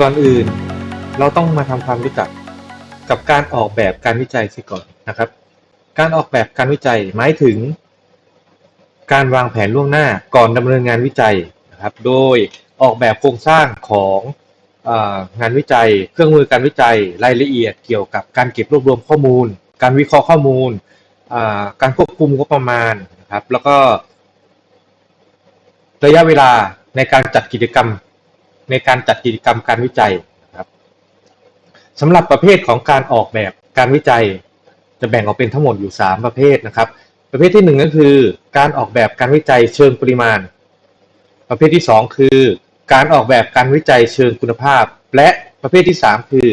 ก่อนอื่น เราต้องมาทำความรู้จักกับการออกแบบการวิจัยเสียก่อนนะครับ การออกแบบการวิจัยหมายถึง การวางแผนล่วงหน้าก่อนดำเนินงานวิจัยนะครับ โดยออกแบบโครงสร้างของงานวิจัย เครื่องมือการวิจัย รายละเอียดเกี่ยวกับการเก็บรวบรวมข้อมูล การวิเคราะห์ข้อมูล การควบคุมงบประมาณนะครับ แล้วก็ ระยะเวลาในการจัดกิจกรรม ในการจัดกิจกรรมการวิจัยนะครับสำหรับประเภทของการออกแบบการวิจัย จะแบ่งออกเป็นทั้งหมดอยู่ 3 ประเภทนะครับ ประเภทที่ 1 ก็คือ การออกแบบการวิจัยเชิงปริมาณ ประเภทที่ 2 คือ การออกแบบการวิจัยเชิงคุณภาพ และประเภทที่ 3 คือ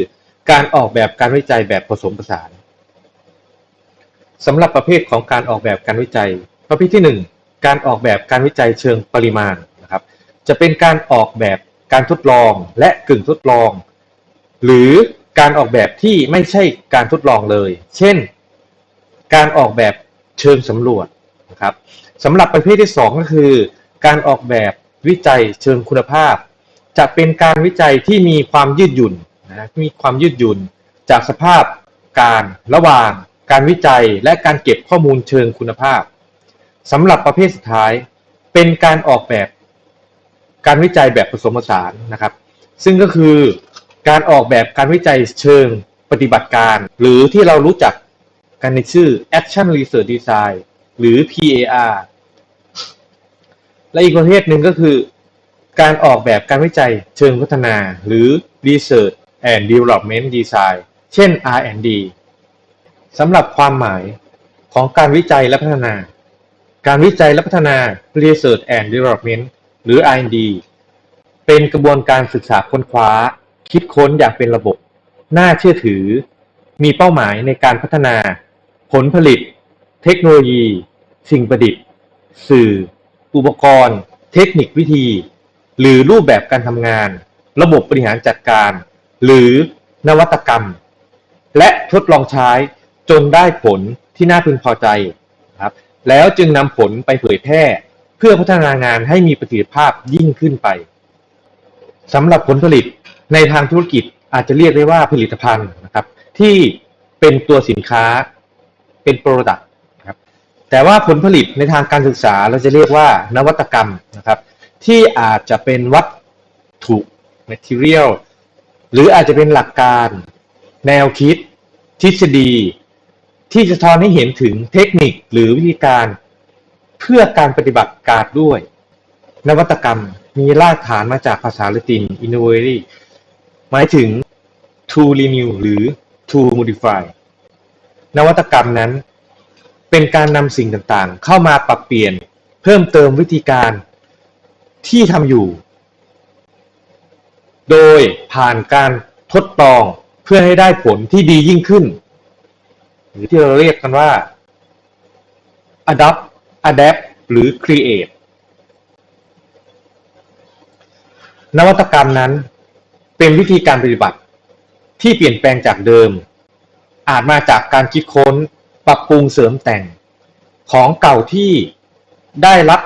การออกแบบการวิจัยแบบผสมผสานสำหรับประเภทของการออกแบบการวิจัย ประเภทที่ 1 การออกแบบการวิจัยเชิงปริมาณนะครับ จะเป็นการออกแบบ การทดลองและกึ่งทดลอง หรือการออกแบบที่ไม่ใช่การทดลองเลย เช่น การออกแบบเชิงสำรวจนะครับสำหรับประเภทที่ 2 ก็คือ การออกแบบวิจัยเชิงคุณภาพ จะเป็นการวิจัยที่มีความยืดหยุ่นนะมีความยืดหยุ่น จากสภาพการระหว่าง การวิจัยและการเก็บข้อมูลเชิงคุณภาพสำหรับประเภทสุดท้าย เป็นการออกแบบ การวิจัยแบบผสมผสานนะครับ ซึ่งก็คือการออกแบบการวิจัยเชิงปฏิบัติการ หรือที่เรารู้จักกันในชื่อ Action Research Design หรือ PAR และอีกประเภทหนึ่งก็คือ การออกแบบการวิจัยเชิงพัฒนาหรือ Research and Development Design เช่น R&D สำหรับความหมายของการวิจัยและพัฒนา การวิจัยและพัฒนา Research and Development หรือ R&D เป็นกระบวนการศึกษาค้นคว้า คิดค้นอย่างเป็นระบบ น่าเชื่อถือ มีเป้าหมายในการพัฒนา ผลผลิต เทคโนโลยี สิ่งประดิษฐ์ สื่อ อุปกรณ์ เทคนิควิธี หรือรูปแบบการทำงาน ระบบบริหารจัดการ หรือนวัตกรรม และทดลองใช้จนได้ผลที่น่าพึงพอใจครับแล้วจึงนำผลไปเผยแพร่ เพื่อพัฒนางานให้มีประสิทธิภาพยิ่งขึ้นไปสำหรับผลผลิตในทางธุรกิจอาจจะเรียกได้ว่าผลิตภัณฑ์นะครับ ที่เป็นตัวสินค้าเป็น Product นะครับแต่ว่าผลผลิตในทางการศึกษาเราจะเรียกว่านวัตกรรมนะครับ ที่อาจจะเป็นวัตถุ material หรืออาจจะเป็นหลักการ แนวคิด ทฤษฎี ที่จะทอนให้เห็นถึงเทคนิคหรือวิธีการ เพื่อการปฏิบัติการด้วย นวัตกรรมมีรากฐานมาจากภาษาละติน innovare หมายถึง to renew หรือ to modify นวัตกรรมนั้น เป็นการนำสิ่งต่างๆ เข้ามาปรับเปลี่ยนเพิ่มเติมวิธีการที่ทำอยู่ โดยผ่านการทดลองเพื่อให้ได้ผลที่ดียิ่งขึ้น หรือที่เราเรียกกันว่า adopt adapt หรือ create นวัตกรรมนั้นเป็นวิธีการปฏิบัติที่เปลี่ยนแปลงจากเดิม อาจมาจากการคิดค้นปรับปรุงเสริมแต่ง ของเก่าที่ได้รับ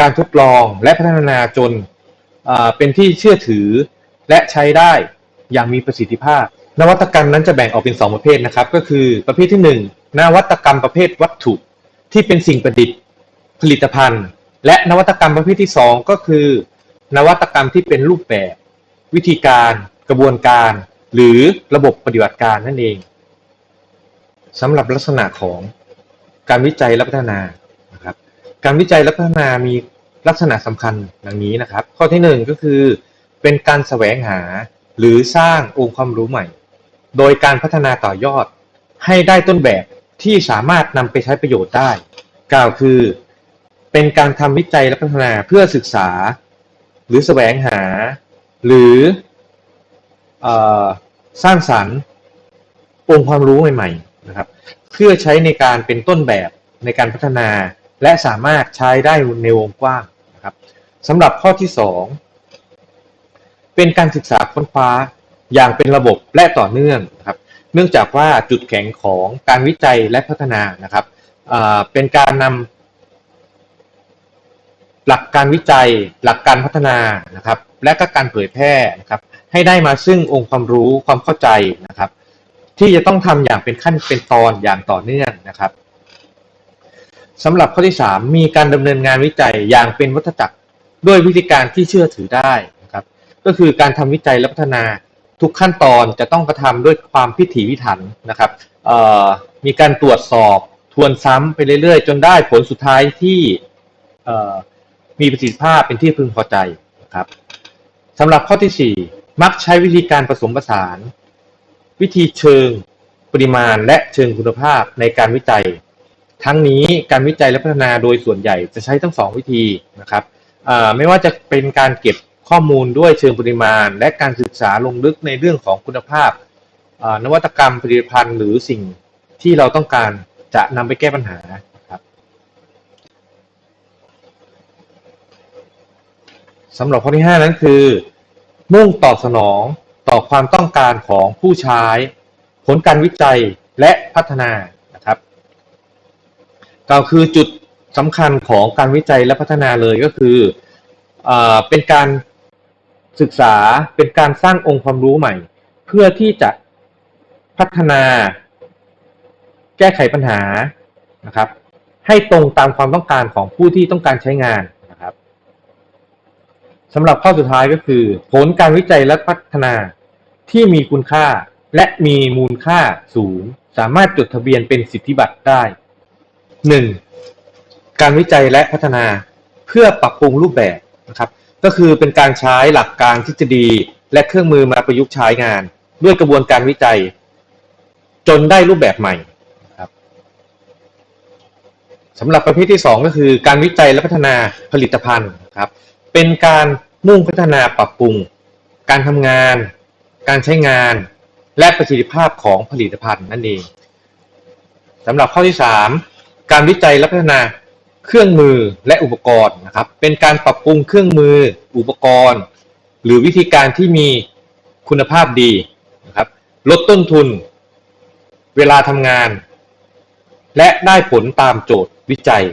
การทดลองและพัฒนาจนเป็นที่เชื่อถือและใช้ได้อย่างมีประสิทธิภาพ นวัตกรรมนั้นจะแบ่งออกเป็น 2 ประเภทนะครับ ก็คือประเภทที่ 1 นวัตกรรมประเภทวัตถุ ที่เป็นสิ่งประดิษฐ์ ผลิตภัณฑ์ และนวัตกรรมประเภทที่ 2 ก็คือ นวัตกรรมที่เป็นรูปแบบ วิธีการ กระบวนการ หรือระบบปฏิบัติการนั่นเองสำหรับลักษณะของการวิจัยและพัฒนานะครับ การวิจัยและพัฒนามีลักษณะสำคัญดังนี้นะครับ ข้อที่ 1 ก็คือ เป็นการแสวงหาหรือสร้างองค์ความรู้ใหม่ โดยการพัฒนาต่อยอดให้ได้ต้นแบบ ที่สามารถนำไปใช้ประโยชน์ได้ กล่าวคือ เป็นการทำวิจัยและพัฒนาเพื่อศึกษา หรือแสวงหา หรืออสร้างสรรค์องค์ความรู้ใหม่ๆนะครับ เพื่อใช้ในการเป็นต้นแบบในการพัฒนาและสามารถใช้ได้ในวงกว้างนะครับสำหรับข้อที่ 2 เป็นการศึกษาค้นคว้าอย่างเป็นระบบและต่อเนื่องนะครับ เนื่องจากว่าจุดแข็งของการวิจัยและพัฒนานะครับเป็นการนำหลักการวิจัย หลักการพัฒนานะครับ และก็การเผยแพร่นะครับ ให้ได้มาซึ่งองค์ความรู้ความเข้าใจนะครับ ที่จะต้องทำอย่างเป็นขั้นเป็นตอนอย่างต่อเนื่องนะครับสำหรับข้อที่ 3 มีการดำเนินงานวิจัยอย่างเป็นวัฏจักรด้วยวิธีการที่เชื่อถือได้นะครับ ก็คือการทำวิจัยและพัฒนา ทุกขั้นตอนจะต้องกระทำด้วยความพิถีพิถันนะครับมีการตรวจสอบทวนซ้ำไปเรื่อยๆ จนได้ผลสุดท้ายที่มีประสิทธิภาพเป็นที่พึงพอใจนะครับสำหรับข้อทีสี่ 4 มักใช้วิธีการผสมผสาน วิธีเชิงปริมาณและเชิงคุณภาพในการวิจัย ทั้งนี้การวิจัยและพัฒนาโดยส่วนใหญ่จะใช้ทั้งสองวิธีนะครับไม่ว่าจะเป็นการเก็บ ข้อมูลด้วยเชิงปริมาณ และการศึกษาลงลึกในเรื่องของคุณภาพ นวัตกรรมผลิตภัณฑ์หรือสิ่งที่เราต้องการจะนำไปแก้ปัญหาครับสำหรับข้อที่ 5 นั้นคือ มุ่งตอบสนองต่อความต้องการของผู้ใช้ ผลการวิจัยและพัฒนานะครับกล่าวคือจุดสำคัญของการวิจัยและพัฒนาเลยก็คืออเป็นการ ศึกษาเป็นการสร้างองค์ความรู้ใหม่ เพื่อที่จะพัฒนา แก้ไขปัญหานะครับ ให้ตรงตามความต้องการของผู้ที่ต้องการใช้งานนะครับสำหรับข้อสุดท้ายก็คือ ผลการวิจัยและพัฒนาที่มีคุณค่าและมีมูลค่าสูง สามารถจดทะเบียนเป็นสิทธิบัตรได้ 1. การวิจัยและพัฒนาเพื่อปรับปรุงรูปแบบนะครับ ก็คือเป็นการใช้หลักการทฤษฎีและเครื่องมือมาประยุกต์ใช้งาน ด้วยกระบวนการวิจัย จนได้รูปแบบใหม่นะครับสำหรับประเภทที่ 2 ก็คือการวิจัยและพัฒนาผลิตภัณฑ์นะครับ เป็นการมุ่งพัฒนาปรับปรุง การทำงาน การใช้งาน และประสิทธิภาพของผลิตภัณฑ์นั่นเองสำหรับข้อที่ 3 การวิจัยและพัฒนา เครื่องมือและอุปกรณ์นะครับ เป็นการปรับปรุงเครื่องมืออุปกรณ์ หรือวิธีการที่มีคุณภาพดีนะครับ ลดต้นทุน เวลาทำงาน และได้ผลตามโจทย์วิจัย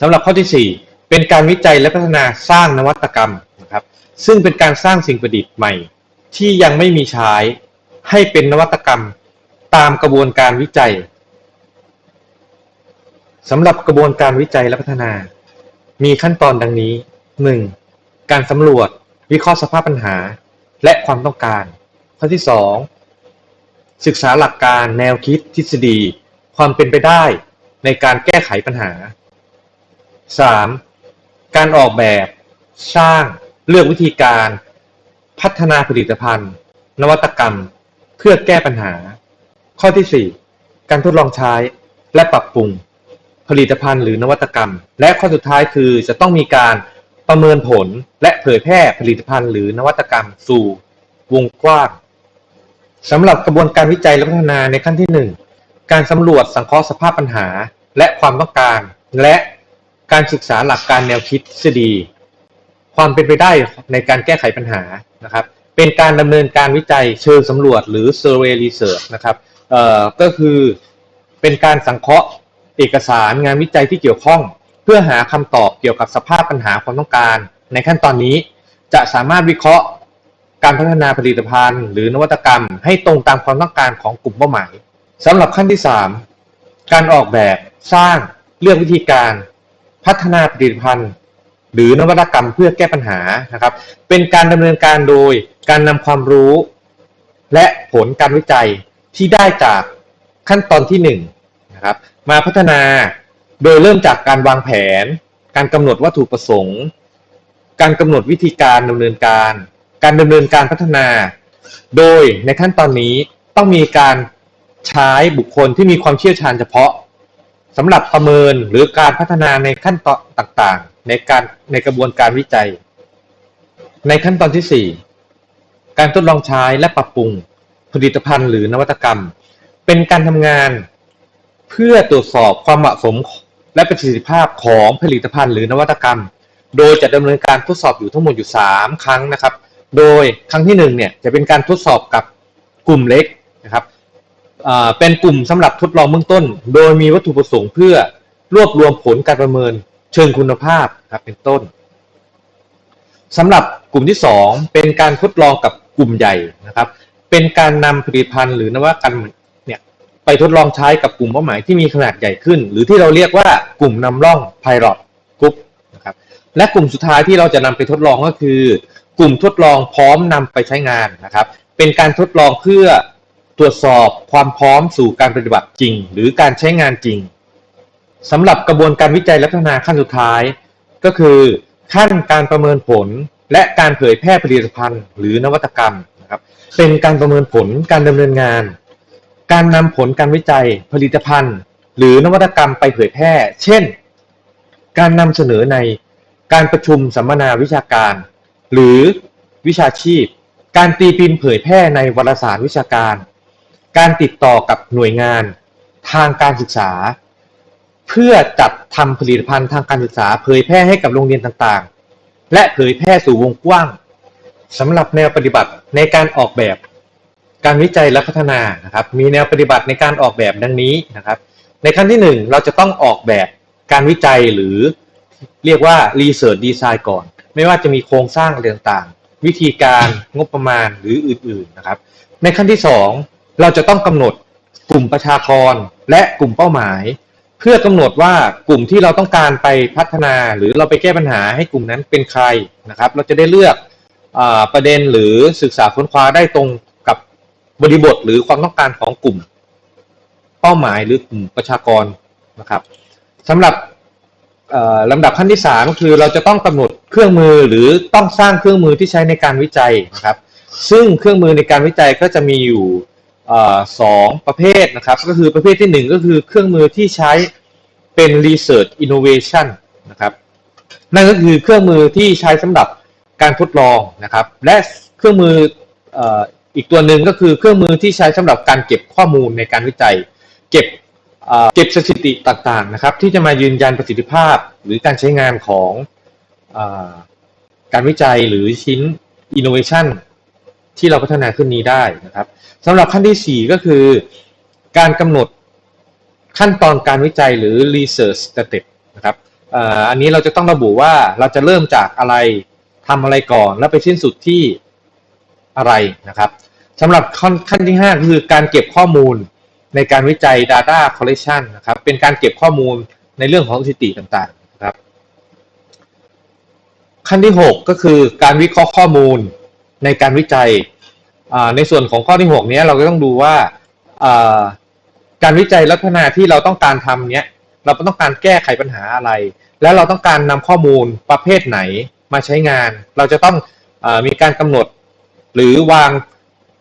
สำหรับข้อที่ 4 เป็นการวิจัยและพัฒนาสร้างนวัตกรรมนะครับ ซึ่งเป็นการสร้างสิ่งประดิษฐ์ใหม่ ที่ยังไม่มีใช้ให้เป็นนวัตกรรมตามกระบวนการวิจัย สำหรับกระบวนการวิจัยและพัฒนา มีขั้นตอนดังนี้ 1. การสำรวจ วิเคราะห์สภาพปัญหา และความต้องการ ข้อที่ 2. ศึกษาหลักการแนวคิดทฤษฎี ความเป็นไปได้ในการแก้ไขปัญหา 3. การออกแบบ สร้าง เลือกวิธีการ พัฒนาผลิตภัณฑ์ นวัตกรรม เพื่อแก้ปัญหา ข้อที่ 4 การทดลองใช้และปรับปรุง ผลิตภัณฑ์หรือนวัตกรรม และข้อสุดท้ายคือจะต้องมีการประเมินผลและเผยแพร่ผลิตภัณฑ์หรือนวัตกรรมสู่วงกว้างสำหรับกระบวนการวิจัยและพัฒนาในขั้นที่ 1 การสำรวจสังเคราะห์สภาพปัญหา และความต้องการ และการศึกษาหลักการแนวคิดทฤษฎี ความเป็นไปได้ในการแก้ไขปัญหานะครับ เป็นการดำเนินการวิจัยเชิงสำรวจหรือ survey research นะครับก็คือเป็นการสังเคราะห์ เอกสารงานวิจัยที่เกี่ยวข้อง เพื่อหาคำตอบเกี่ยวกับสภาพปัญหาความต้องการ ในขั้นตอนนี้จะสามารถวิเคราะห์การพัฒนาผลิตภัณฑ์ หรือนวัตกรรม ให้ตรงตามความต้องการของกลุ่มเป้าหมายสำหรับขั้นที่ 3 การออกแบบสร้างเลือกวิธีการ พัฒนาผลิตภัณฑ์ หรือนวัตกรรมเพื่อแก้ปัญหานะครับ เป็นการดำเนินการโดยการนำความรู้ และผลการวิจัยที่ได้จากขั้นตอนที่1นะครับ มาพัฒนา โดยเริ่มจากการวางแผน การกำหนดวัตถุประสงค์ การกำหนดวิธีการดำเนินการ การดำเนินการพัฒนา โดยในขั้นตอนนี้ต้องมีการใช้บุคคลที่มีความเชี่ยวชาญเฉพาะสำหรับประเมินหรือการพัฒนาในขั้นตอนต่างๆ ในการในกระบวนการวิจัย ในขั้นตอนที่ 4 การทดลองใช้และปรับปรุงผลิตภัณฑ์หรือนวัตกรรม เป็นการทำงาน เพื่อตรวจสอบความเหมาะสมและประสิทธิภาพของผลิตภัณฑ์หรือนวัตกรรม โดยจะดำเนินการทดสอบอยู่ทั้งหมดอยู่ 3 ครั้งนะครับ โดยครั้งที่1เนี่ยจะเป็นการทดสอบกับกลุ่มเล็กนะครับเป็นกลุ่มสำหรับทดลองเบื้องต้น โดยมีวัตถุประสงค์เพื่อรวบรวมผลการประเมินเชิงคุณภาพครับเป็นต้นสำหรับกลุ่มที่สองเป็นการทดลองกับกลุ่มใหญ่นะครับ เป็นการนำผลิตภัณฑ์หรือนวัตกรรม ไปทดลองใช้กับกลุ่มเป้าหมายที่มีขนาดใหญ่ขึ้น หรือที่เราเรียกว่ากลุ่มนำร่อง Pilot Group นะครับและกลุ่มสุดท้ายที่เราจะนำไปทดลองก็คือ กลุ่มทดลองพร้อมนำไปใช้งานนะครับเป็นการทดลองเพื่อตรวจสอบความพร้อมสู่การปฏิบัติจริง หรือการใช้งานจริงสำหรับกระบวนการวิจัยและพัฒนาขั้นสุดท้าย ก็คือขั้นการประเมินผลและการเผยแพร่ผลิตภัณฑ์ หรือนวัตกรรมนะครับเป็นการประเมินผลการดำเนินงาน การนำผลการวิจัยผลิตภัณฑ์ หรือนวัตกรรมไปเผยแพร่ เช่น การนำเสนอในการประชุมสัมมนาวิชาการ หรือวิชาชีพ การตีพิมพ์เผยแพร่ในวารสารวิชาการ การติดต่อกับหน่วยงาน ทางการศึกษา เพื่อจัดทำผลิตภัณฑ์ทางการศึกษา เผยแพร่ให้กับโรงเรียนต่างๆ และเผยแพร่สู่วงกว้างสำหรับแนวปฏิบัติในการออกแบบ การวิจัยและพัฒนานะครับมีแนวปฏิบัติในการออกแบบดังนี้นะครับ ในขั้นที่หนึ่งเราจะต้องออกแบบการวิจัยหรือเรียกว่า Research Design ก่อน ไม่ว่าจะมีโครงสร้างอะไรต่างๆ วิธีการงบประมาณหรืออื่นๆนะครับ ในขั้นที่สองเราจะต้องกำหนดกลุ่มประชากรและกลุ่มเป้าหมาย เพื่อกำหนดว่ากลุ่มที่เราต้องการไปพัฒนา หรือเราไปแก้ปัญหาให้กลุ่มนั้นเป็นใครนะครับ เราจะได้เลือกอประเด็นหรือศึกษาค้นคว้าได้ตรง บริบทหรือความต้องการของกลุ่ม เป้าหมายหรือกลุ่มประชากรนะครับสำหรับลำดับขั้นที่สามก็คือเราจะต้องกำหนดเครื่องมือหรือต้องสร้างเครื่องมือที่ใช้ในการวิจัยนะครับ ซึ่งเครื่องมือในการวิจัยก็จะมีอยู่สองประเภทนะครับ ก็คือประเภทที่หนึ่งก็คือเครื่องมือที่ใช้เป็น research innovation นะครับนั่นก็คือเครื่องมือที่ใช้สำหรับการทดลองนะครับ และเครื่องมือ อีกตัวหนึ่งก็คือเครื่องมือที่ใช้สำหรับการเก็บข้อมูลในการวิจัย เก็บเก็บสถิติต่างๆนะครับ ที่จะมายืนยันประสิทธิภาพ หรือการใช้งานของอการวิจัยหรือชิ้น innovation ที่เราพัฒนาขึ้นนี้ได้นะครับสำหรับขั้นที่ 4 ก็คือ การกำหนดขั้นตอนการวิจัยหรือ research step นะครับอันนี้เราจะต้องระบุว่าเราจะเริ่มจากอะไรทำอะไรก่อน แล้วไปสิ้นสุดที่ อะไรนะครับสำหรับขั้นขั้นที่5ก็คือการเก็บข้อมูลในการวิจัย data collection นะครับ เป็นการเก็บข้อมูลในเรื่องของสถิติต่างๆนะครับ ขั้นที่ 6 ก็คือการวิเคราะห์ข้อมูลในการวิจัย ในส่วนของข้อที่6เนี้ยเราก็ต้องดูว่าการวิจัยละพัฒนาที่เราต้องการทำเนี้ยเราต้องการแก้ไขปัญหาอะไร และเราต้องการนำข้อมูลประเภทไหนมาใช้งาน เราจะต้องอมีการกำหนด หรือวาง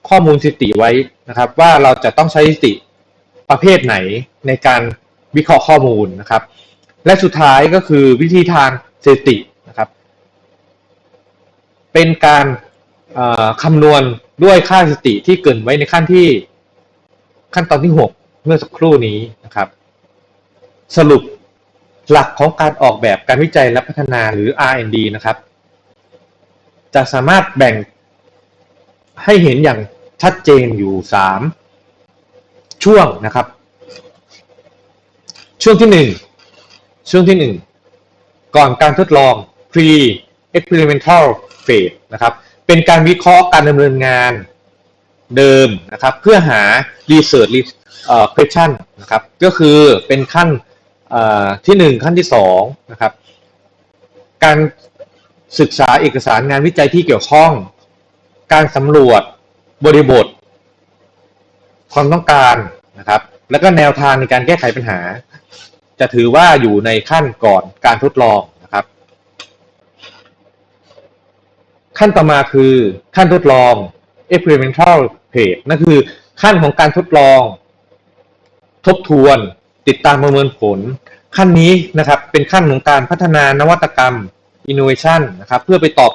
ข้อมูลสถิติไว้นะครับ ว่าเราจะต้องใช้สถิติประเภทไหนในการวิเคราะห์ข้อมูลนะครับ และสุดท้ายก็คือวิธีทางสถิตินะครับ เป็นการคำนวณด้วยค่าสถิติที่เกินไว้ในขั้นที่ขั้นตอนที่ 6 เมื่อสักครู่นี้นะครับ สรุปหลักของการออกแบบการวิจัยและพัฒนาหรือ R&D นะครับ จะสามารถแบ่ง ให้เห็นอย่างชัดเจนอยู่3ช่วงนะครับ ช่วงที่1ช่วงที่1ก่อนการทดลอง pre experimental phase นะครับ เป็นการวิเคราะห์การดำเนินงานเดิมนะครับ เพื่อหา research question นะครับ ก็คือเป็นขั้นเอ่อที่ 1 ขั้นที่ 2 นะครับ การศึกษาเอกสารงานวิจัยที่เกี่ยวข้อง การสำรวจบริบท ความต้องการนะครับ แล้วก็แนวทางในการแก้ไขปัญหา จะถือว่าอยู่ในขั้นก่อนการทดลองนะครับ ขั้นต่อมาคือขั้นทดลอง experimental phase นั่นคือขั้นของการทดลอง ทบทวน ติดตามประเมินผล ขั้นนี้นะครับเป็นขั้นของการพัฒนานวัตกรรม innovation นะครับ เพื่อไปตอบ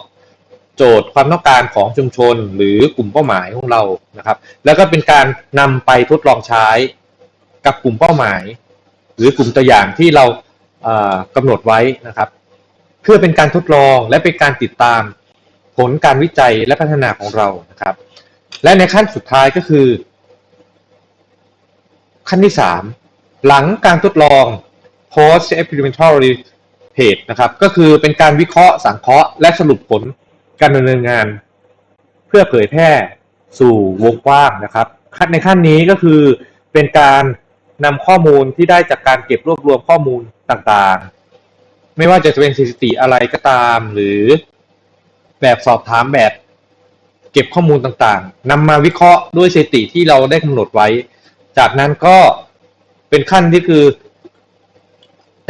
โจทย์ความต้องการของชุมชนหรือกลุ่มเป้าหมายของเรานะครับ แล้วก็เป็นการนำไปทดลองใช้กับกลุ่มเป้าหมาย หรือกลุ่มตัวอย่างที่เราเอ่อกำหนดไว้นะครับ เพื่อเป็นการทดลองและเป็นการติดตามผลการวิจัยและพัฒนาของเรานะครับ และในขั้นสุดท้ายก็คือ ขั้นที่ 3 หลังการทดลอง post experimental phase นะครับ ก็คือเป็นการวิเคราะห์สังเคราะห์ และสรุปผล การดำเนินงาน เพื่อเผยแพร่สู่วงกว้างนะครับขั้นในขั้นนี้ก็คือเป็นการนำข้อมูลที่ได้จากการเก็บรวบรวมข้อมูลต่างๆ ไม่ว่าจะเป็นสถิติอะไรก็ตาม หรือแบบสอบถามแบบเก็บข้อมูลต่างๆนำมาวิเคราะห์ด้วยสถิติที่เราได้กำหนดไว้ จากนั้นก็เป็นขั้นที่คือ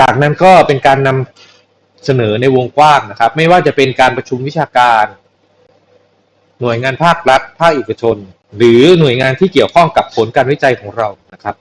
จากนั้นก็เป็นการนำ เสนอในวงกว้างนะครับ ไม่ว่าจะเป็นการประชุมวิชาการ หน่วยงานภาครัฐ ภาคเอกชน หรือหน่วยงานที่เกี่ยวข้องกับผลการวิจัยของเรานะครับ